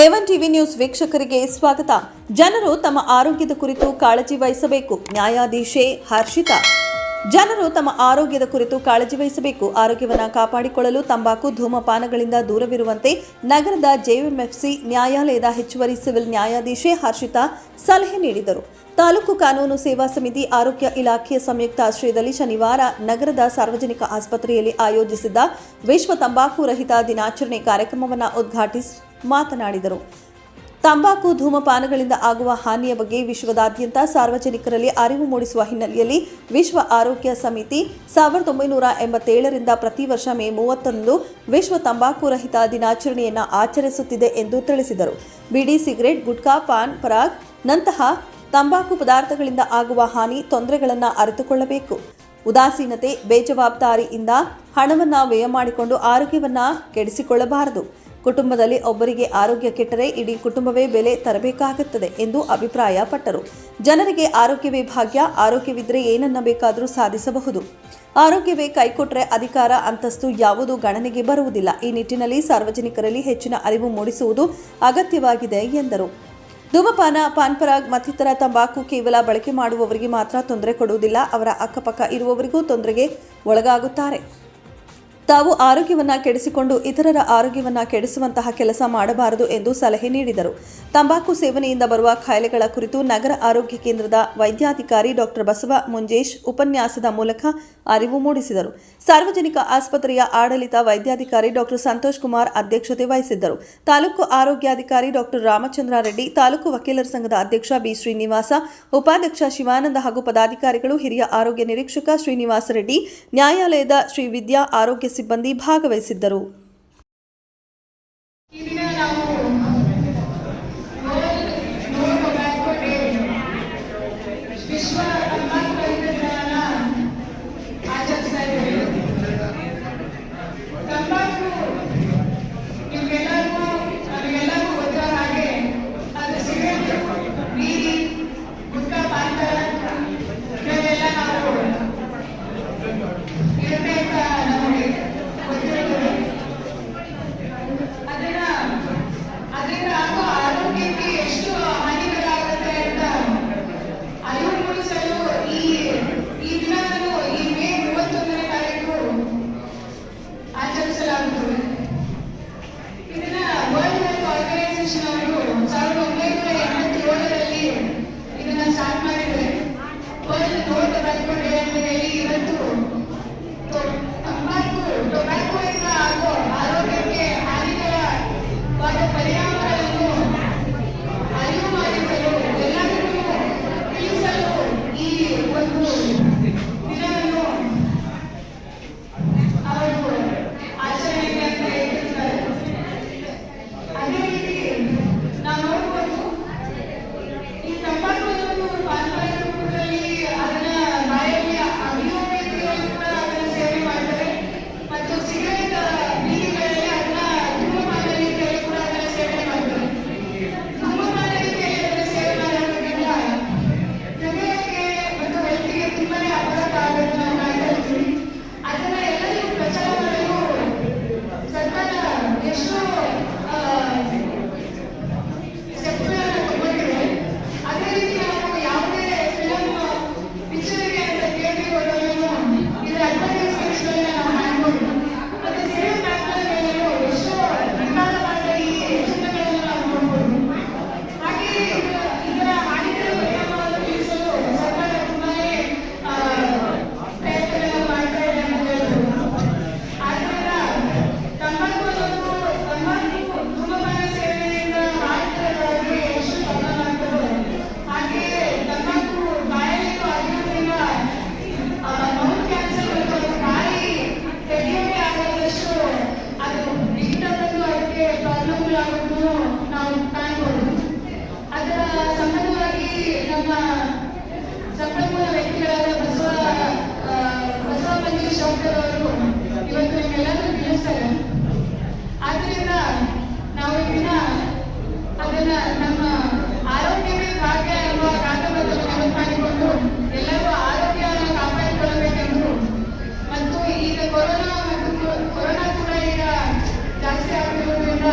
A one TV news ವೀಕ್ಷಕರಿಗೆ ಸ್ವಾಗತ. ಜನರು ತಮ್ಮ ಆರೋಗ್ಯದ ಕುರಿತು ಕಾಳಜಿ ವಹಿಸಬೇಕು. ನ್ಯಾಯಾಧೀಶೆ ಹರ್ಷಿತಾ. ಜನರು ತಮ್ಮ ಆರೋಗ್ಯದ ಕುರಿತು ಕಾಳಜಿ ವಹಿಸಬೇಕು. ಆರೋಗ್ಯವನ್ನು ಕಾಪಾಡಿಕೊಳ್ಳಲು ತಂಬಾಕು, ಧೂಮಪಾನಗಳಿಂದ ದೂರವಿರುವಂತೆ ನಗರದ ಜೆಎಂಎಫ್ಸಿ ನ್ಯಾಯಾಲಯದ ಹೆಚ್ಚುವರಿ ಸಿವಿಲ್ ನ್ಯಾಯಾಧೀಶೆ ಹರ್ಷಿತಾ ಸಲಹೆ ನೀಡಿದರು. ತಾಲೂಕು ಕಾನೂನು ಸೇವಾ ಸಮಿತಿ ಆರೋಗ್ಯ ಇಲಾಖೆಯ ಸಂಯುಕ್ತ ಆಶ್ರಯದಲ್ಲಿ ಶನಿವಾರ ನಗರದ ಸಾರ್ವಜನಿಕ ಆಸ್ಪತ್ರೆಯಲ್ಲಿ ಆಯೋಜಿಸಿದ್ದ ವಿಶ್ವ ತಂಬಾಕು ರಹಿತ ದಿನಾಚರಣೆ ಕಾರ್ಯಕ್ರಮವನ್ನು ಉದ್ಘಾಟಿಸಿ ಮಾತನಾಡಿದರು. ತಂಬಾಕು ಧೂಮಪಾನಗಳಿಂದ ಆಗುವ ಹಾನಿಯ ಬಗ್ಗೆ ವಿಶ್ವದಾದ್ಯಂತ ಸಾರ್ವಜನಿಕರಲ್ಲಿ ಅರಿವು ಮೂಡಿಸುವ ಹಿನ್ನೆಲೆಯಲ್ಲಿ ವಿಶ್ವ ಆರೋಗ್ಯ ಸಮಿತಿ ಸಾವಿರದ ಒಂಬೈನೂರ ಎಂಬತ್ತೇಳರಿಂದ ಪ್ರತಿ ವರ್ಷ ಮೇ ಮೂವತ್ತೊಂದು ವಿಶ್ವ ತಂಬಾಕು ರಹಿತ ದಿನಾಚರಣೆಯನ್ನು ಆಚರಿಸುತ್ತಿದೆ ಎಂದು ತಿಳಿಸಿದರು. ಬಿಡಿ ಸಿಗರೆಟ್, ಗುಟ್ಕಾ, ಪಾನ್, ಪರಾಗ್ ನಂತಹ ತಂಬಾಕು ಪದಾರ್ಥಗಳಿಂದ ಆಗುವ ಹಾನಿ ತೊಂದರೆಗಳನ್ನು ಅರಿತುಕೊಳ್ಳಬೇಕು. ಉದಾಸೀನತೆ, ಬೇಜವಾಬ್ದಾರಿಯಿಂದ ಹಣವನ್ನು ವ್ಯಯ ಮಾಡಿಕೊಂಡು ಆರೋಗ್ಯವನ್ನು ಕೆಡಿಸಿಕೊಳ್ಳಬಾರದು. ಕುಟುಂಬದಲ್ಲಿ ಒಬ್ಬರಿಗೆ ಆರೋಗ್ಯ ಕೆಟ್ಟರೆ ಇಡೀ ಕುಟುಂಬವೇ ಬೆಲೆ ತರಬೇಕಾಗುತ್ತದೆ ಎಂದು ಅಭಿಪ್ರಾಯಪಟ್ಟರು. ಜನರಿಗೆ ಆರೋಗ್ಯವೇ ಭಾಗ್ಯ ಆರೋಗ್ಯವಿದ್ದರೆ ಏನನ್ನ ಬೇಕಾದರೂ ಸಾಧಿಸಬಹುದು. ಆರೋಗ್ಯವೇ ಕೈಕೊಟ್ಟರೆ ಅಧಿಕಾರ, ಅಂತಸ್ತು ಯಾವುದೂ ಗಣನೆಗೆ ಬರುವುದಿಲ್ಲ. ಈ ನಿಟ್ಟಿನಲ್ಲಿ ಸಾರ್ವಜನಿಕರಲ್ಲಿ ಹೆಚ್ಚಿನ ಅರಿವು ಮೂಡಿಸುವುದು ಅಗತ್ಯವಾಗಿದೆ ಎಂದರು. ಧೂಮಪಾನ, ಪಾನ್ಪರಾಗ್, ಮತ್ತಿತರ ತಂಬಾಕು ಕೇವಲ ಬಳಕೆ ಮಾಡುವವರಿಗೆ ಮಾತ್ರ ತೊಂದರೆ ಕೊಡುವುದಿಲ್ಲ. ಅವರ ಅಕ್ಕಪಕ್ಕ ಇರುವವರಿಗೂ ತೊಂದರೆಗೆ ಒಳಗಾಗುತ್ತಾರೆ. ತಾವು ಆರೋಗ್ಯವನ್ನ ಕೆಡಿಸಿಕೊಂಡು ಇತರರ ಆರೋಗ್ಯವನ್ನ ಕೆಡಿಸುವಂತಹ ಕೆಲಸ ಮಾಡಬಾರದು ಎಂದು ಸಲಹೆ ನೀಡಿದರು. ತಂಬಾಕು ಸೇವನೆಯಿಂದ ಬರುವ ಖಾಯಿಲೆಗಳ ಕುರಿತು ನಗರ ಆರೋಗ್ಯ ಕೇಂದ್ರದ ವೈದ್ಯಾಧಿಕಾರಿ ಡಾಕ್ಟರ್ ಬಸವ ಮುಂಜೇಶ್ ಉಪನ್ಯಾಸದ ಮೂಲಕ ಅರಿವು ಮೂಡಿಸಿದರು. ಸಾರ್ವಜನಿಕ ಆಸ್ಪತ್ರೆಯ ಆಡಳಿತ ವೈದ್ಯಾಧಿಕಾರಿ ಡಾಕ್ಟರ್ ಸಂತೋಷ್ ಕುಮಾರ್ ಅಧ್ಯಕ್ಷತೆ ವಹಿಸಿದ್ದರು. ತಾಲೂಕು ಆರೋಗ್ಯಾಧಿಕಾರಿ ಡಾಕ್ಟರ್ ರಾಮಚಂದ್ರ ರೆಡ್ಡಿ, ತಾಲೂಕು ವಕೀಲರ ಸಂಘದ ಅಧ್ಯಕ್ಷ ಬಿ. ಶ್ರೀನಿವಾಸ, ಉಪಾಧ್ಯಕ್ಷ ಶಿವಾನಂದ ಹಾಗೂ ಪದಾಧಿಕಾರಿಗಳು, ಹಿರಿಯ ಆರೋಗ್ಯ ನಿರೀಕ್ಷಕ ಶ್ರೀನಿವಾಸ ರೆಡ್ಡಿ, ನ್ಯಾಯಾಲಯದ ಶ್ರೀ ವಿದ್ಯಾ ಆರೋಗ್ಯ ಸಿಬ್ಬಂದಿ ಭಾಗವಹಿಸಿದ್ದರು. ಫೌಂಡೇಶನ್ ಅವರು ಸಾವಿರದ ಒಂಬೈನೂರ ಎಂಬತ್ತೇಳರಲ್ಲಿ ಇದನ್ನ ಸ್ಟಾರ್ಟ್ ಮಾಡಿದ್ರೆ ಒಂದು ನೋಟ್ ಬರ್ಕೊಂಡ್ರೆ ಸಂಭ್ರಮದ ವ್ಯಕ್ತಿಗಳಾದ ಬಸವ ಬಸವ ಮಂದಿರ ಶೌಕರವರು ಇವತ್ತು ನಿಮ್ಮೆಲ್ಲರೂ ತಿಳಿಸ್ತಾರೆ. ಆದ್ರಿಂದ ನಾವು ದಿನ ಅದನ್ನ ನಮ್ಮ ಆರೋಗ್ಯವೇ ಭಾಗ್ಯ ಎಂಬ ಕಾರಣವನ್ನು ನೆನಪು ಎಲ್ಲರೂ ಆರೋಗ್ಯವನ್ನು ಕಾಪಾಡಿಕೊಳ್ಳಬೇಕೆಂದು. ಮತ್ತು ಈಗ ಕೊರೋನಾ ಮತ್ತು ಕೊರೋನಾ ಕೂಡ ಈಗ ಜಾಸ್ತಿ ಆಗಿರುವುದರಿಂದ